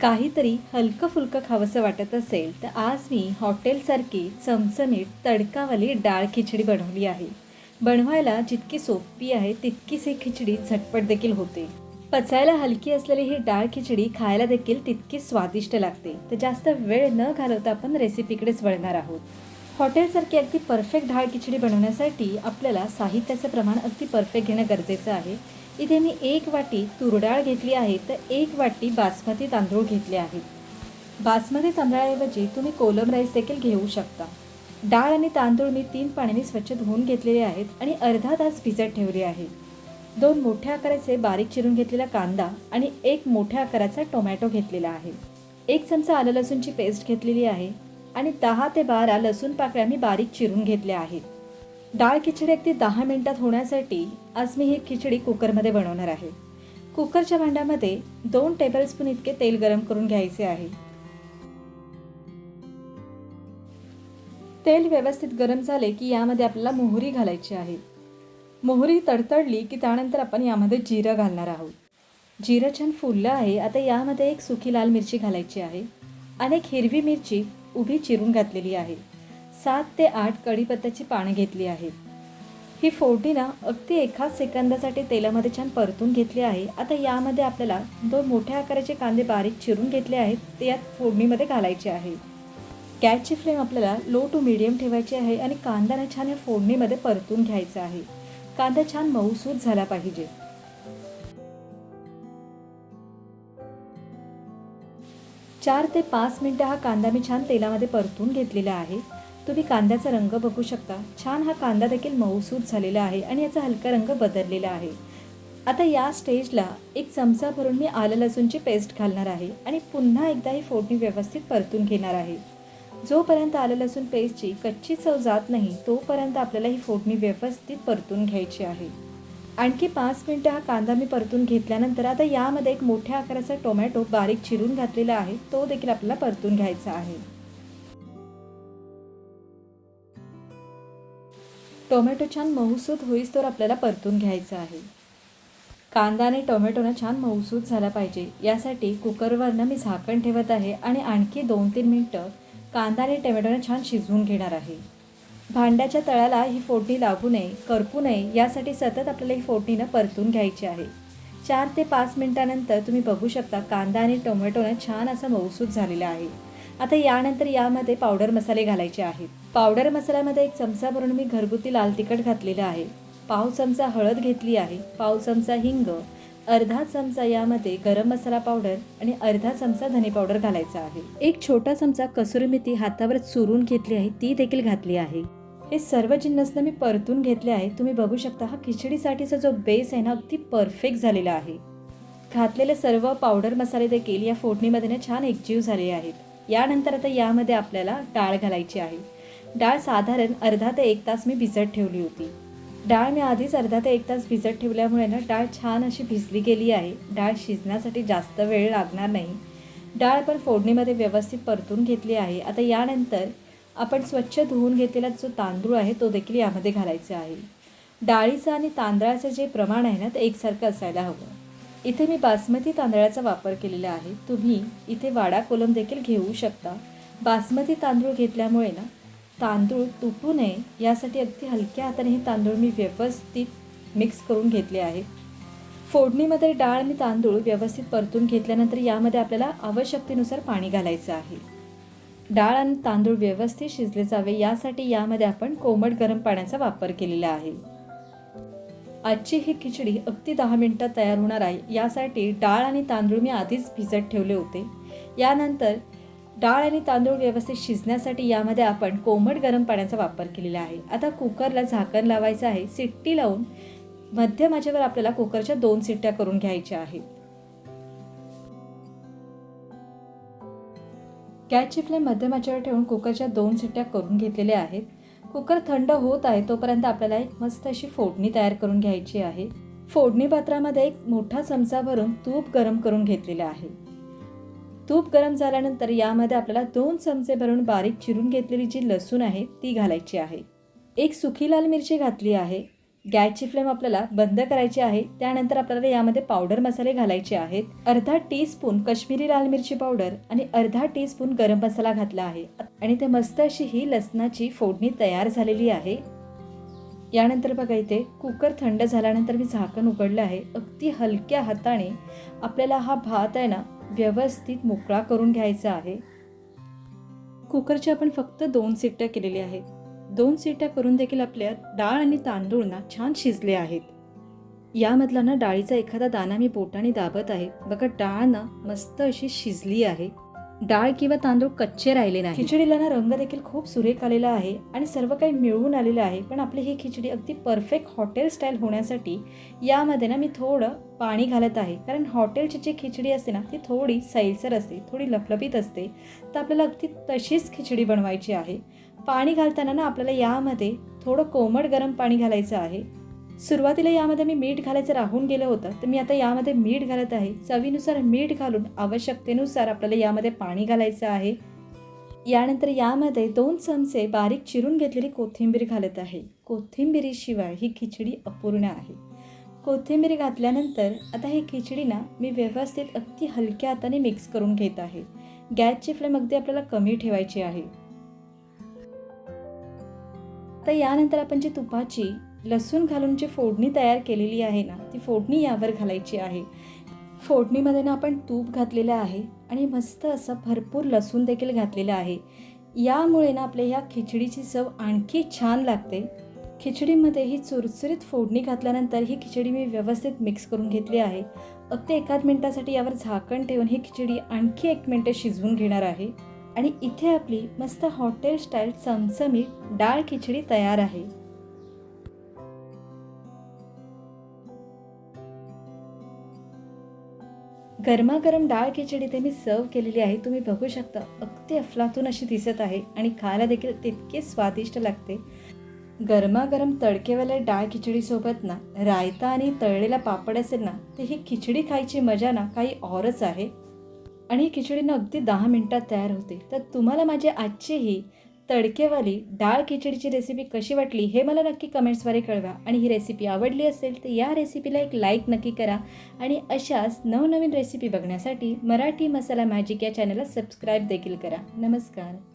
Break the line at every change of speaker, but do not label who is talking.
काहीतरी हलकं फुलकं खावंसं वाटत असेल तर आज मी हॉटेलसारखी चमचमीत तडकावाली डाळ खिचडी बनवली आहे. बनवायला जितकी सोपी आहे तितकीच ही खिचडी झटपट देखील होते. पचायला हलकी असलेली ही डाळ खिचडी खायला देखील तितकी स्वादिष्ट लागते. तर जास्त वेळ न घालवता आपण रेसिपीकडेच वळणार आहोत. हॉटेलसारखी अगदी परफेक्ट डाळ खिचडी बनवण्यासाठी आपल्याला साहित्याचं प्रमाण अगदी परफेक्ट घेणं गरजेचं आहे. इथे मी एक वाटी तुरडाळ घेतली आहे तर एक वाटी बासमती तांदूळ घेतले आहेत बासमती तांदळाऐवजी तुम्ही कोलम राईस देखील घेऊ शकता. डाळ आणि तांदूळ मी तीन पाण्याने स्वच्छ धुवून घेतलेले आहेत आणि अर्धा तास भिजत ठेवले आहे. दोन मोठ्या आकाराचे बारीक चिरून घेतलेला कांदा आणि एक मोठ्या आकाराचा टोमॅटो घेतलेला आहे. एक चमचा आलं लसूणची पेस्ट घेतलेली आहे आणि दहा ते बारा लसूण पाकळ्या मी बारीक चिरून घेतल्या आहेत. डाळ खिचडी अगदी दहा मिनिटात होण्यासाठी आज मी ही खिचडी कुकरमध्ये बनवणार आहे. कुकरच्या भांड्यामध्ये दोन टेबलस्पून इतके तेल गरम करून घ्यायचे आहे. तेल व्यवस्थित गरम झाले की यामध्ये आपल्याला मोहरी घालायची आहे. मोहरी तडतडली की त्यानंतर आपण यामध्ये जिरं घालणार आहोत. जिरं छान फुललं आहे आता यामध्ये एक सुकी लाल मिरची घालायची आहे. आणि एक हिरवी मिरची उभी चिरून घातलेली आहे. सात ते आठ कढीपत्त्याची पानं घेतली आहेत. ही फोडणी ना अगदी एकाच सेकंदासाठी तेलामध्ये छान परतून घेतली आहे. आता यामध्ये आपल्याला दोन मोठ्या आकाराचे कांदे बारीक चिरून घेतले आहेत. ते यात फोडणीमध्ये घालायचे आहे. गॅसची फ्लेम आपल्याला लो टू मिडियम ठेवायची आहे आणि कांदा छान या फोडणीमध्ये परतून घ्यायचा आहे. कांदा छान मऊसूत झाला पाहिजे. चार ते पाच मिनटं हा कांदा मी छान तेलामध्ये परतून घेतलेला आहे. तुम्ही कांद्याचा रंग बघू शकता. छान हा कांदा देखील मऊसूत झालेला आहे आणि याचा हलका रंग बदललेला आहे. आता या स्टेजला एक चमचा भरून मी आलं लसूणची पेस्ट घालणार आहे आणि पुन्हा एकदा ही फोडणी व्यवस्थित परतून घेणार आहे. जोपर्यंत आलं लसूण पेस्टची कच्ची चव जात नाही तोपर्यंत आपल्याला ही फोडणी व्यवस्थित परतून घ्यायची आहे. आणखी पाच मिनटं हा कांदा मी परतून घेतल्यानंतर आता यामध्ये एक मोठ्या आकाराचा टोमॅटो बारीक चिरून घातलेला आहे तो देखील आपल्याला परतून घ्यायचा आहे. टोमॅटो छान मऊसूत होईस तर आपल्याला परतून घ्यायचं आहे. कांदा आणि टोमॅटोनं छान मऊसूत झाला पाहिजे. यासाठी कुकरवरनं मी झाकण ठेवत आहे आणि आणखी दोन तीन मिनटं कांदा आणि टोमॅटोनं छान शिजवून घेणार आहे. भांड्याच्या तळाला ही फोडणी लागू नये करपू नये यासाठी सतत आपल्याला ही फोडणीनं परतून घ्यायची आहे. चार ते पाच मिनटानंतर तुम्ही बघू शकता कांदा आणि टोमॅटोनं छान असं मऊसूत झालेला आहे. आता यानंतर यामध्ये पावडर मसाले घालायचे आहेत. पावडर मसाल्यामध्ये एक चमचा भरून मी घरगुती लाल तिखट घातलेला आहे. पाव चमचा हळद घेतली आहे. पाव चमचा हिंग अर्धा चमचा यामध्ये गरम मसाला पावडर आणि अर्धा चमचा धने पावडर घालायचा आहे. एक छोटा चमचा कसुरी मेथी हातावर चुरून घेतली आहे ती देखील घातली आहे. हे सर्व जिन्नसनं मी परतून घेतले आहे. तुम्ही बघू शकता हा खिचडीसाठीचा जो बेस आहे ना अगदी परफेक्ट झालेला आहे. घातलेले सर्व पावडर मसाले देखील या फोडणीमध्ये ना छान एकजीव झाले आहेत. यानंतर आता यामध्ये आपल्याला डाळ घालायची आहे. डाळ साधारण अर्धा ते एक तास मी भिजत ठेवली होती. डाळ मी आधीच अर्धा ते एक तास भिजत ठेवल्यामुळे ना डाळ छान अशी भिजली गेली आहे. डाळ शिजण्यासाठी जास्त वेळ लागणार नाही. डाळ पण फोडणीमध्ये व्यवस्थित परतून घेतली आहे. आता यानंतर आपण स्वच्छ धुवून घेतलेला जो तांदूळ आहे तो देखील यामध्ये घालायचा आहे. डाळीचं आणि तांदळाचं जे प्रमाण आहे ना ते एकसारखं असायला हवं. इथे मी बासमती तांदळाचा वापर केलेला आहे. तुम्ही इथे वाडा कोलम देखील घेऊ शकता. बासमती तांदूळ घेतल्यामुळे ना तांदूळ तुटू नये यासाठी अगदी हलक्या हाताने हे तांदूळ मी व्यवस्थित मिक्स करून घेतले आहे. फोडणीमध्ये डाळ आणि तांदूळ व्यवस्थित परतून घेतल्यानंतर यामध्ये आपल्याला आवश्यकतेनुसार पाणी घालायचं आहे. डाळ आणि तांदूळ व्यवस्थित शिजले जावे यासाठी यामध्ये आपण कोमट गरम पाण्याचा वापर केलेला आहे. आजची ही खिचडी अगदी दहा मिनटात तयार होणार आहे. यासाठी डाळ आणि तांदूळ मी आधीच भिजत ठेवले होते. यानंतर डाळ आणि तांदूळ व्यवस्थित शिजण्यासाठी यामध्ये आपण कोमट गरम पाण्याचा वापर केलेला आहे. आता कुकरला झाकण लावायचं आहे. सिट्टी लावून मध्यम आचेवर आपल्याला कुकरच्या दोन सिट्ट्या करून घ्यायच्या आहेत. गॅसची फ्लेम मध्यम आचेवर ठेवून कुकरच्या दोन सिट्ट्या करून घेतलेल्या आहेत. कुकर थंड होत आहे तोपर्यंत आपल्याला एक मस्त अशी फोडणी तयार करून घ्यायची आहे. फोडणी पात्रामध्ये एक मोठा चमचा भरून तूप गरम करून घेतलेलं आहे. तूप गरम झाल्यानंतर यामध्ये आपल्याला दोन चमचे भरून बारीक चिरून घेतलेली जी लसूण आहे ती घालायची आहे. एक सुखी लाल मिरची घातली आहे. गॅसची फ्लेम आपल्याला बंद करायची आहे त्यानंतर आपल्याला यामध्ये पावडर मसाले घालायचे आहेत. अर्धा टीस्पून काश्मीरी लाल मिरची पावडर आणि अर्धा टीस्पून गरम मसाला घातला आहे. आणि ते मस्त अशी ही लसणाची फोडणी तयार झालेली आहे. यानंतर बघा इथे कुकर थंड झाल्यानंतर मी झाकण उघडलं आहे. अगदी हलक्या हाताने आपल्याला हा भात आहे ना व्यवस्थित मोकळा करून घ्यायचा आहे. कुकरची आपण फक्त दोन सिट्ट्या केलेल्या आहेत. दोन सिट्या करून देखील आपल्या डाळ आणि तांदूळ ना छान शिजले आहेत. यामधला ना डाळीचा एखादा दाना मी बोटाने दाबत आहे. बघा डाळ ना मस्त अशी शिजली आहे. डाळ किंवा तांदूळ कच्चे राहिले नाही खिचडीला ना रंग देखील खूप सुरेख आलेला आहे आणि सर्व काही मिळून आलेलं आहे. पण आपली ही खिचडी अगदी परफेक्ट हॉटेल स्टाईल होण्यासाठी यामध्ये ना मी थोडं पाणी घालत आहे. कारण हॉटेलची जी खिचडी असते ना ती थोडी सैलसर असते थोडी लपलपीत असते. तर आपल्याला अगदी तशीच खिचडी बनवायची आहे. पाणी घालताना ना आपल्याला यामध्ये थोडं कोमट गरम पाणी घालायचं आहे. सुरुवातीला यामध्ये मी मीठ घालायचं राहून गेलं होतं. तर मी आता यामध्ये मीठ घालत आहे. चवीनुसार मीठ घालून आवश्यकतेनुसार आपल्याला यामध्ये पाणी घालायचं आहे. यानंतर यामध्ये दोन चमचे बारीक चिरून घेतलेली कोथिंबीर घालत आहे. कोथिंबिरीशिवाय ही खिचडी अपूर्ण आहे. कोथिंबीर घातल्यानंतर आता ही खिचडी ना मी व्यवस्थित अगदी हलक्या हाताने मिक्स करून घेत आहे. गॅसची फ्लेम अगदी आपल्याला कमी ठेवायची आहे. तर यानंतर आपण जी तुपाची लसूण घालून जी फोडणी तयार केलेली आहे ना ती फोडणी यावर घालायची आहे. फोडणीमध्ये ना आपण तूप घातलेलं आहे आणि मस्त असं भरपूर लसूण देखील घातलेलं आहे. यामुळे ना आपल्या ह्या खिचडीची चव आणखी छान लागते. खिचडीमध्ये ही चुरचुरीत फोडणी घातल्यानंतर ही खिचडी मी व्यवस्थित मिक्स करून घेतली आहे. अगदी एकाच मिनटासाठी यावर झाकण ठेवून ही खिचडी आणखी एक मिनटं शिजवून घेणार आहे. आणि इथे आपली मस्त हॉटेल स्टाईल चमचमीत डाळ खिचडी तयार आहे. गरमागरम डाळ खिचडी ते मी सर्व केलेली आहे. तुम्ही बघू शकता अगदी अफलातून अशी दिसत आहे आणि खायला देखील तितके स्वादिष्ट लागते. गरमागरम तडकेवाल्या डाळ खिचडीसोबत ना रायता आणि तळलेला पापड असेल ना तर ही खिचडी खायची मजा ना काही औरच आहे. आणि ही खिचडी ना अगदी दहा मिनटात तयार होते. तर तुम्हाला माझी आजची ही तडकेवाली डाळ खिचडीची रेसिपी कशी वाटली हे मला नक्की कमेंट्सद्वारे कळवा. आणि ही रेसिपी आवडली असेल तर या रेसिपीला एक लाईक नक्की करा. आणि अशाच नवनवीन रेसिपी बघण्यासाठी मराठी मसाला मॅजिक या चॅनलला सबस्क्राईब देखील करा. नमस्कार.